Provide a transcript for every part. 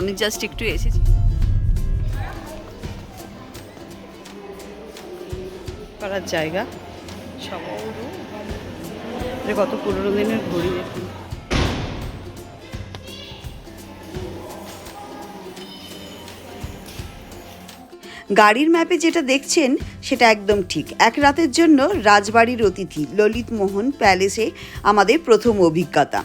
আমি জাস্ট একটু এসেছি। করার জায়গা। এটা কত পুরোনো দিনের ঘড়ি গাড়ির ম্যাপে যেটা দেখছেন, সেটা একদম ঠিক। এক রাতের জন্য রাজবাড়ির অতিথি ললিত মোহন প্যালেসে আমাদের প্রথম অভিজ্ঞতা।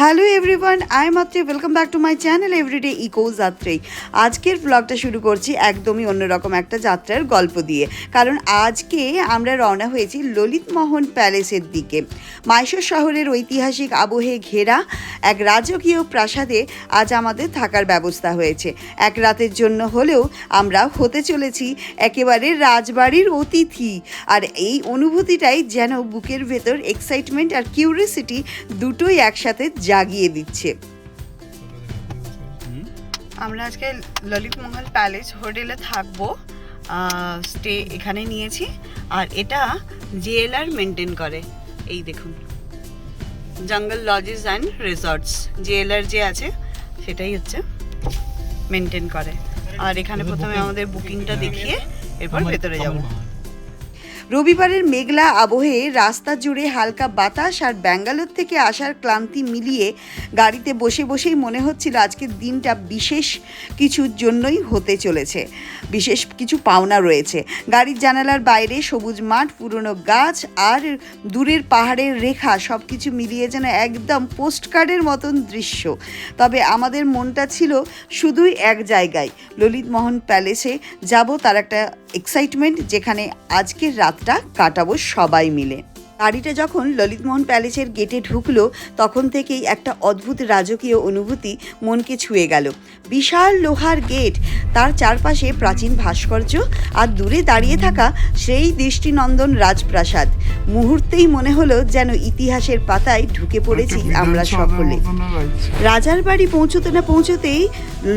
Hello everyone I am Atre welcome back to my channel everyday eco যাত্রাই আজকের ব্লগটা শুরু করছি একদমই অন্যরকম একটা যাত্রার গল্প দিয়ে। কারণ আজকে আমরা রওনা হয়েছি ললিত মোহন প্যালেসের দিকে। মাইশোর শহরের ঐতিহাসিক আবহে ঘেরা এক রাজকীয় প্রাসাদে আজ আমাদের থাকার ব্যবস্থা হয়েছে। এক রাতের জন্য হলেও আমরা হতে চলেছি একেবারে রাজবাড়ির অতিথি। আর এই অনুভূতিটাই যেন বুকের ভেতর এক্সাইটমেন্ট আর কিউরিয়াসিটি দুটোই একসাথে জাগিয়ে দিচ্ছে। আমরা আজকে ললিত মহল প্যালেস হোটেলে থাকব স্টে এখানে নিয়েছি। আর এটা জেএলআর মেনটেন করে। এই দেখুন। জঙ্গল লজেস অ্যান্ড রিসর্টস। জেএলআর যে আছে সেটাই হচ্ছে মেনটেন করে। আর এখানে প্রথমে আমাদের বুকিংটা দেখিয়ে এরপর ভেতরে যাব। রবিবারের মেঘলা আবহে রাস্তা জুড়ে হালকা বাতাস আর ব্যাঙ্গালোর থেকে আসার ক্লান্তি মিলিয়ে গাড়িতে বসে বসেই মনে হচ্ছিল আজকের দিনটা বিশেষ কিছুর জন্যই হতে চলেছে। বিশেষ কিছু পাওনা রয়েছে। গাড়ির জানালার বাইরে সবুজ মাঠ, পুরনো গাছ আর দূরের পাহাড়ের রেখা সব কিছু মিলিয়ে যেন একদম পোস্টকার্ডের মতন দৃশ্য। তবে আমাদের মনটা ছিল শুধুই এক জায়গায় ললিত মোহন প্যালেসে। যাব তার একটা এক্সাইটমেন্ট যেখানে আজকের রাতটা কাটাবো সবাই মিলে। গাড়িটা যখন ললিতমোহন প্যালেসের গেটে ঢুকলো তখন থেকেই একটা অদ্ভুত রাজকীয় অনুভূতি মনকে ছুঁয়ে গেল। বিশাল লোহার গেট তার চারপাশে প্রাচীন ভাস্কর্য আর দূরে দাঁড়িয়ে থাকা সেই দৃষ্টিনন্দন রাজপ্রাসাদ। মুহূর্তেই মনে হলো যেন ইতিহাসের পাতায় ঢুকে পড়েছি আমরা সকলে। রাজার বাড়ি পৌঁছতে না পৌঁছতেই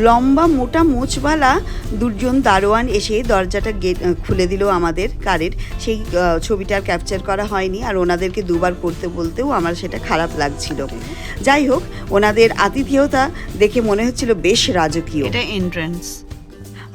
লম্বা মোটা মোচওয়ালা দুজন দারোয়ান এসে দরজাটা গেট খুলে দিল আমাদের কারের। সেই আহ, ছবিটা ক্যাপচার করা হয়নি আর ওনাদেরকে দুবার করতে বলতেও আমার সেটা খারাপ লাগছিল। যাই হোক, ওনাদের আতিথেয়তা দেখে মনে হচ্ছিল বেশ রাজকীয়। এটা এন্ট্রান্স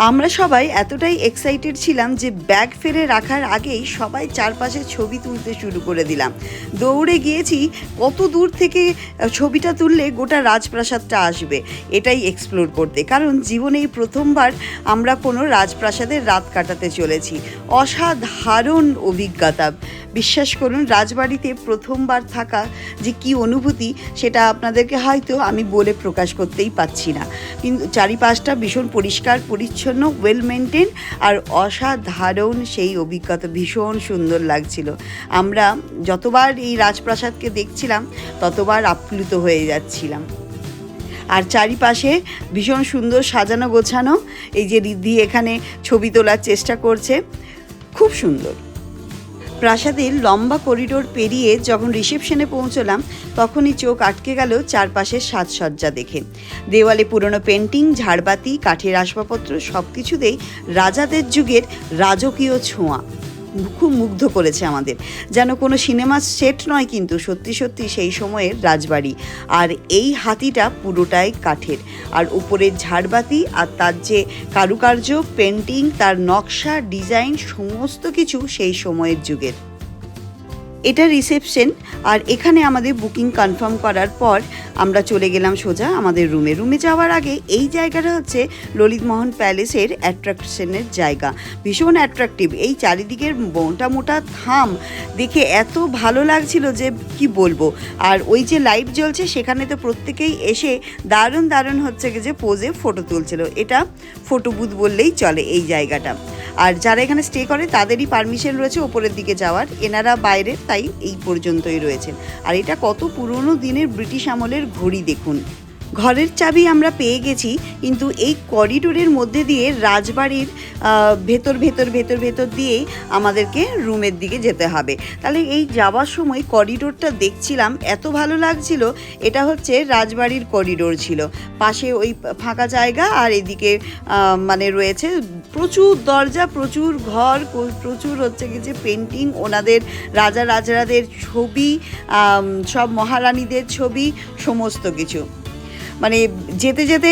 আমরা সবাই এতটাই এক্সাইটেড ছিলাম যে ব্যাগ ফেলে রাখার আগেই সবাই চারপাশে ছবি তুলতে শুরু করে দিলাম। দৌড়ে গিয়েছি, কত দূর থেকে ছবিটা তুললে গোটা রাজপ্রাসাদটা আসবে, এটাই এক্সপ্লোর করতে। কারণ জীবনে প্রথমবার আমরা কোনো রাজপ্রাসাদের রাত কাটাতে চলেছি। অসাধারণ অভিজ্ঞতা। বিশ্বাস করুন, রাজবাড়িতে প্রথমবার থাকা যে কি অনুভূতি, সেটা আপনাদেরকে হয়তো আমি বলে প্রকাশ করতেই পাচ্ছি না। কিন্তু চারিপাশটা ভীষণ পরিষ্কার, পরিচ্ছন্ন ওয়েল মেনটেন আর অসাধারণ সেই অভিজ্ঞতা ভীষণ সুন্দর লাগছিল। আমরা যতবার এই রাজপ্রাসাদকে দেখছিলাম, ততবার আপ্লুত হয়ে যাচ্ছিলাম। আর চারিপাশে ভীষণ সুন্দর সাজানো গোছানো এই যে রিদ্ধি এখানে ছবি তোলার চেষ্টা করছে, খুব সুন্দর। প্রাসাদের লম্বা করিডোর পেরিয়ে যখন রিসেপশনে পৌঁছলাম, তখনই চোখ আটকে গেল চারপাশের সাজসজ্জা দেখে। দেওয়ালে পুরনো পেন্টিং, ঝাড়বাতি, কাঠের আসবাবপত্র সব কিছুতেই রাজাদের যুগের রাজকীয় ছোঁয়া। খুব মুগ্ধ করেছে আমাদের। যেন কোনো সিনেমা সেট নয় কিন্তু সত্যি সত্যি সেই সময়ের রাজবাড়ি। আর এই হাতিটা পুরোটাই কাঠের। আর উপরের ঝাড়বাতি আর তার যে কারুকার্য, পেন্টিং, তার নকশা, ডিজাইন, সমস্ত কিছু সেই সময়ের যুগের। এটা রিসেপশন আর এখানে আমাদের বুকিং কনফার্ম করার পর আমরা চলে গেলাম সোজা আমাদের রুমে রুমে যাওয়ার আগে এই জায়গাটা হচ্ছে ললিত মোহন প্যালেসের অ্যাট্রাকশনের জায়গা। ভীষণ অ্যাট্রাকটিভ এই চারিদিকের মোটা মোটা থাম দেখে এত ভালো লাগছিল যে কি বলব? আর ওই যে লাইট জ্বলছে সেখানে তো প্রত্যেকেই এসে দারুণ দারুণ হচ্ছে যে পোজে ফটো তুলছিল। এটা ফটো বুথ বললেই চলে এই জায়গাটা। আর যারা এখানে স্টে করে তাদেরই পারমিশন রয়েছে ওপরের দিকে যাওয়ার। এনারা বাইরে তাই এই পর্যন্তই রয়েছেন আর এটা কত পুরনো দিনের ব্রিটিশ আমলের ঘড়ি দেখুন। ঘরের চাবি আমরা পেয়ে গেছি, কিন্তু এই করিডোরের মধ্যে দিয়ে রাজবাড়ির ভেতর ভেতর ভেতর ভেতর দিয়েই আমাদেরকে রুমের দিকে যেতে হবে। তাহলে এই যাওয়ার সময় করিডোরটা দেখছিলাম, এত ভালো লাগছিল, এটা হচ্ছে রাজবাড়ির করিডোর ছিল। পাশে ওই ফাঁকা জায়গা আর এদিকে মানে রয়েছে প্রচুর দরজা, প্রচুর ঘর প্রচুর হচ্ছে যে পেন্টিং ওনাদের রাজা রাজাদের ছবি সব মহারানীদের ছবি, সমস্ত কিছু। মানে যেতে যেতে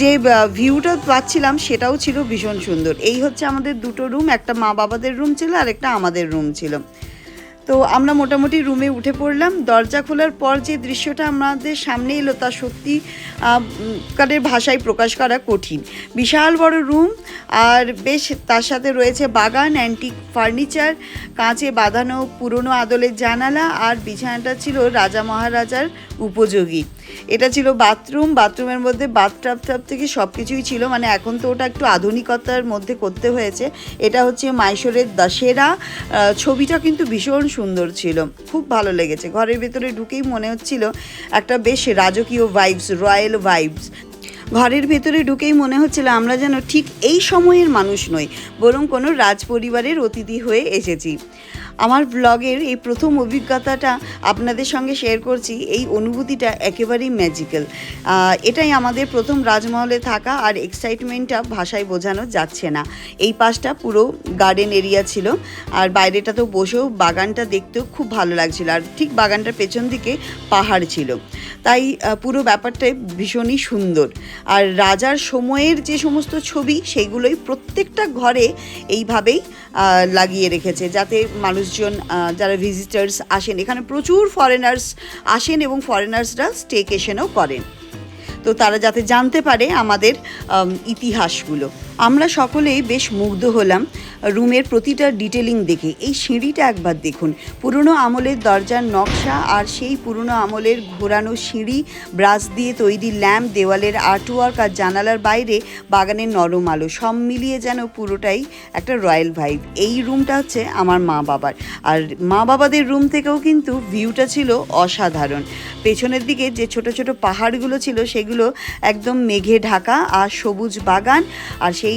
যে ভিউটা পাচ্ছিলাম সেটাও ছিল ভীষণ সুন্দর। এই হচ্ছে আমাদের দুটো রুম একটা মা বাবাদের রুম ছিল আর একটা আমাদের রুম ছিল। তো আমরা মোটামুটি রুমে উঠে পড়লাম। দরজা খোলার পর যে দৃশ্যটা আমাদের সামনে এলো তা সত্যি কারের ভাষায় প্রকাশ করা কঠিন। বিশাল বড় রুম আর বেশ তার সাথে রয়েছে বাগান অ্যান্টিক ফার্নিচার কাঁচে বাঁধানো পুরনো আদলের জানালা, আর বিছানাটা ছিল রাজা মহারাজার উপযোগী। এটা ছিল বাথরুম বাথরুমের মধ্যে বাথটাপ টাব থেকে সব কিছুই ছিল মানে এখন তো ওটা একটু আধুনিকতার মধ্যে করতে হয়েছে। এটা হচ্ছে মাইশোরের দশেরা ছবিটা কিন্তু ভীষণ সুন্দর ছিল, খুব ভালো লেগেছে। ঘরের ভেতরে ঢুকেই মনে হচ্ছিল একটা বেশ রাজকীয় ভাইবস রয়্যাল ভাইবস ঘরের ভেতরে ঢুকেই মনে হচ্ছিল আমরা যেন ঠিক এই সময়ের মানুষ নই, বরং কোনো রাজ পরিবারের অতিথি হয়ে এসেছি। আমার ব্লগের এই প্রথম অভিজ্ঞতাটা আপনাদের সঙ্গে শেয়ার করছি, এই অনুভূতিটা একেবারেই ম্যাজিক্যাল এটাই আমাদের প্রথম রাজমহলে থাকা আর এক্সাইটমেন্টটা ভাষায় বোঝানো যাচ্ছে না। এই পাশটা পুরো গার্ডেন এরিয়া ছিল, আর বাইরেটা তো বসেও বাগানটা দেখতেও খুব ভালো লাগছিল, আর ঠিক বাগানটার পেছন দিকে পাহাড় ছিল। তাই পুরো ব্যাপারটাই ভীষণই সুন্দর। আর রাজার সময়ের যে সমস্ত ছবি, সেইগুলোই প্রত্যেকটা ঘরে এইভাবেই লাগিয়ে রেখেছে, যাতে মানুষজন যারা ভিজিটার্স আসেন, এখানে প্রচুর ফরেনার্স আসেন এবং ফরেনার্সরা স্টেকেশনও করেন। তো তারা যাতে জানতে পারে আমাদের ইতিহাসগুলো। আমরা সকলেই বেশ মুগ্ধ হলাম রুমের প্রতিটা ডিটেলিং দেখে। এই সিঁড়িটা একবার দেখুন। পুরনো আমলের দরজার নকশা আর সেই পুরনো আমলের ঘোরানো সিঁড়ি, ব্রাশ দিয়ে তৈরি ল্যাম্প, দেওয়ালের আর্টওয়ার্ক আর জানালার বাইরে বাগানের নরম আলো, সব মিলিয়ে যেন পুরোটাই একটা রয়্যাল ভাইব। এই রুমটা হচ্ছে আমার মা বাবার। আর মা বাবাদের রুম থেকেও কিন্তু ভিউটা ছিল অসাধারণ। পেছনের দিকে যে ছোট ছোট পাহাড়গুলো ছিল, সেগুলো একদম মেঘে ঢাকা আর সবুজ বাগান আর সেই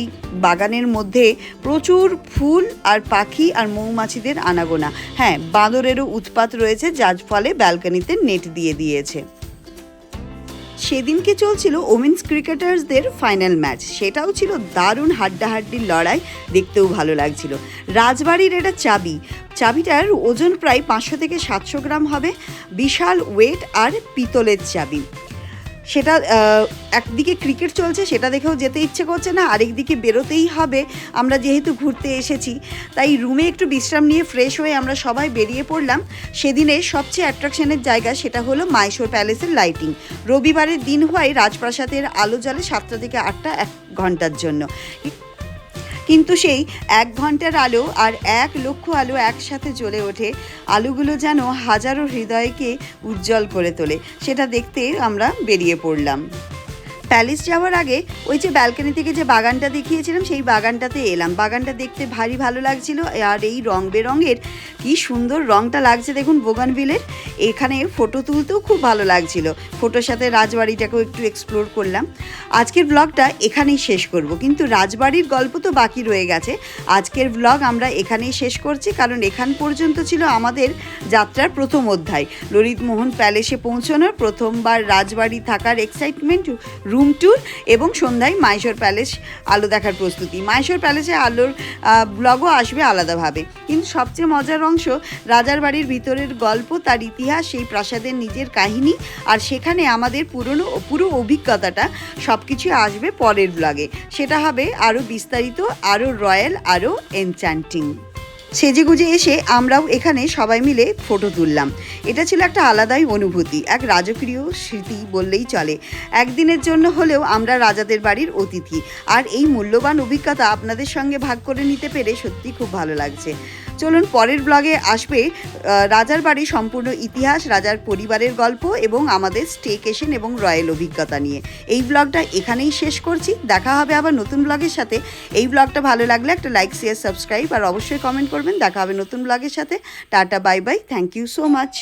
বাগানের মধ্যে প্রচুর ফুল আর পাখি আর মৌমাছিদের আনাগোনা। হ্যাঁ বাঁদরেরও উৎপাত রয়েছে, যার ফলে ব্যালকনিতে নেট দিয়ে দিয়েছে। সেদিনকে চলছিল ওমেন্স ক্রিকেটার্সদের ফাইনাল ম্যাচ। সেটাও ছিল দারুণ হাড্ডাহাড্ডির লড়াই, দেখতেও ভালো লাগছিল। রাজবাড়ির এটা চাবি। চাবিটার ওজন প্রায় পাঁচশো থেকে সাতশো গ্রাম হবে। বিশাল ওয়েট আর পিতলের চাবি। সেটা একদিকে ক্রিকেট চলছে, সেটা দেখেও যেতে ইচ্ছে করছে না, আরেকদিকে বেরোতেই হবে। আমরা যেহেতু ঘুরতে এসেছি, তাই রুমে একটু বিশ্রাম নিয়ে ফ্রেশ হয়ে আমরা সবাই বেরিয়ে পড়লাম। সেদিনে সবচেয়ে অ্যাট্রাকশনের জায়গা সেটা হলো মাইশোর প্যালেসের লাইটিং রবিবারের দিন হওয়ায় রাজপ্রাসাদের আলো জলে সাতটা থেকে আটটা এক ঘণ্টার জন্য। কিন্তু সেই এক ঘণ্টার আলো আর এক লক্ষ আলো একসাথে জ্বলে ওঠে, আলোগুলো যেন হাজারো হৃদয়কে উজ্জ্বল করে তোলে। সেটা দেখতে আমরা বেরিয়ে পড়লাম। প্যালেস যাওয়ার আগে ওই যে ব্যালকনি থেকে যে বাগানটা দেখিয়েছিলাম, সেই বাগানটাতে এলাম। বাগানটা দেখতে ভারী ভালো লাগছিল আর এই রং বেরঙের কি সুন্দর রংটা লাগছে দেখুন বোগানভিলের। এখানে ফটো তুলতেও খুব ভালো লাগছিল। ফটোর সাথে রাজবাড়িটাকেও একটু এক্সপ্লোর করলাম। আজকের ব্লগটা এখানেই শেষ করব। কিন্তু রাজবাড়ির গল্প তো বাকি রয়ে গেছে। আজকের ব্লগ আমরা এখানেই শেষ করছি, কারণ এখান পর্যন্ত ছিল আমাদের যাত্রার প্রথম অধ্যায়। ললিত মোহন প্যালেসে পৌঁছানোর প্রথমবার রাজবাড়ি থাকার এক্সাইটমেন্ট রুম ট্যুর এবং সন্ধ্যায় মাইশোর প্যালেস আলো দেখার প্রস্তুতি। মাইশোর প্যালেসে আলোর ব্লগও আসবে আলাদাভাবে। কিন্তু সবচেয়ে মজার অংশ, রাজার বাড়ির ভিতরের গল্প, তার ইতিহাস, সেই প্রাসাদের নিজের কাহিনী আর সেখানে আমাদের পুরনো পুরো অভিজ্ঞতাটা সব কিছু আসবে পরের ব্লগে সেটা হবে আরও বিস্তারিত, আরও রয়্যাল, আরও এনচ্যান্টিং সেজেগুজে এসে আমরাও এখানে সবাই মিলে ফটো তুললাম। এটা ছিল একটা আলাদাই অনুভূতি, এক রাজকীয় স্মৃতি বললেই চলে। একদিনের জন্য হলেও আমরা রাজাদের বাড়ির অতিথি, আর এই মূল্যবান অভিজ্ঞতা আপনাদের সঙ্গে ভাগ করে নিতে পেরে সত্যি খুব ভালো লাগছে। চলুন পরের ব্লগে আসবে রাজার বাড়ির সম্পূর্ণ ইতিহাস, রাজার পরিবারের গল্প এবং আমাদের স্টেকেশন এবং রয়্যাল অভিজ্ঞতা নিয়ে। এই ব্লগটা এখানেই শেষ করছি, দেখা হবে আবার নতুন ব্লগের সাথে। এই ব্লগটা ভালো লাগলে একটা লাইক শেয়ার সাবস্ক্রাইব আর অবশ্যই কমেন্ট করবেন। দেখা হবে নতুন ব্লগের সাথে। Tata bye bye thank you so much